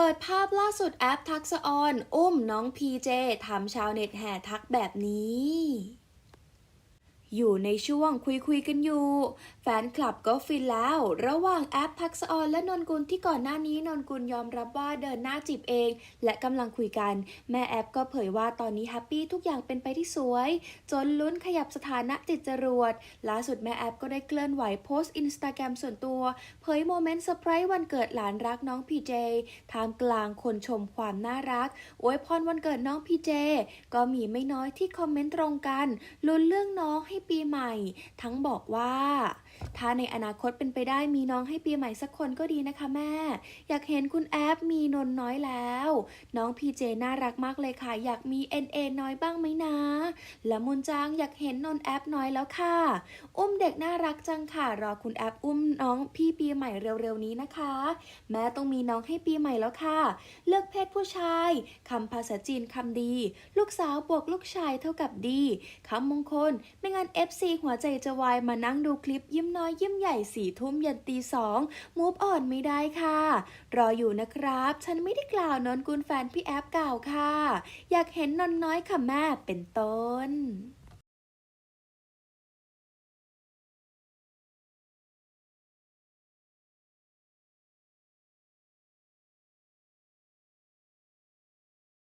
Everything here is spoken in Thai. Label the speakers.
Speaker 1: เปิดภาพล่าสุดแอปทักษะออน อุ้มน้องพีเจทำชาวเน็ตแห่ทักแบบนี้ อยู่ในช่วงคุยคุยๆกันอยู่ แฟนคลับก็ฟินแล้ว ระหว่างแอปทักษออนและนนกุลที่ก่อนหน้านี้นนกุลยอมรับว่าเดินหน้าจีบเอง และกำลังคุยกัน แม่แอปก็เผยว่าตอนนี้แฮปปี้ทุกอย่างเป็นไปที่สวย จนลุ้นขยับสถานะติดจรวดล่าสุดแม่แอปก็ได้เคลื่อนไหวโพสต์อินสตาแกรมส่วนตัว เผยโมเมนต์เซอร์ไพรส์วันเกิดหลานรักน้องพีเจท่ามกลางคนชมความน่ารักอวยพรวันเกิดน้องพีเจก็มีไม่น้อยที่คอมเมนต์ตรงกันลุ้นเรื่องน้องให้ปีใหม่ ทั้งบอกว่า ถ้าในอนาคตเป็นไปได้มีน้องให้ปีใหม่สักคนก็ดีนะคะแม่ อยากเห็นคุณแอปมีนนน้อยแล้ว น้องพีเจน่ารักมากเลยค่ะ อยากมี NA น้อยบ้างไหมนะและมุนจางอยากเห็นนนแอปน้อยแล้วค่ะ อุ้มเด็กน่ารักจังค่ะ รอคุณแอปอุ้มน้องพี่ปีใหม่เร็วๆนี้นะคะ แม่ต้องมีน้องให้ปีใหม่แล้วค่ะ เลือกเพศผู้ชายคำภาษาจีนคำดี ลูกสาวบวกลูกชายเท่ากับดีคำมงคล ไม่งั้น FC หัวใจจะวายมานั่งดูคลิปยิ้มน้อยยิ้มใหญ่สี่ทุ่มยันตีสองมูฟอ่อนไม่ได้ค่ะ รออยู่นะครับ ฉันไม่ได้กล่าวนนกุลแฟนพี่แอปเก่าวค่ะ อยากเห็นนนน้อยค่ะแม่เป็นต้น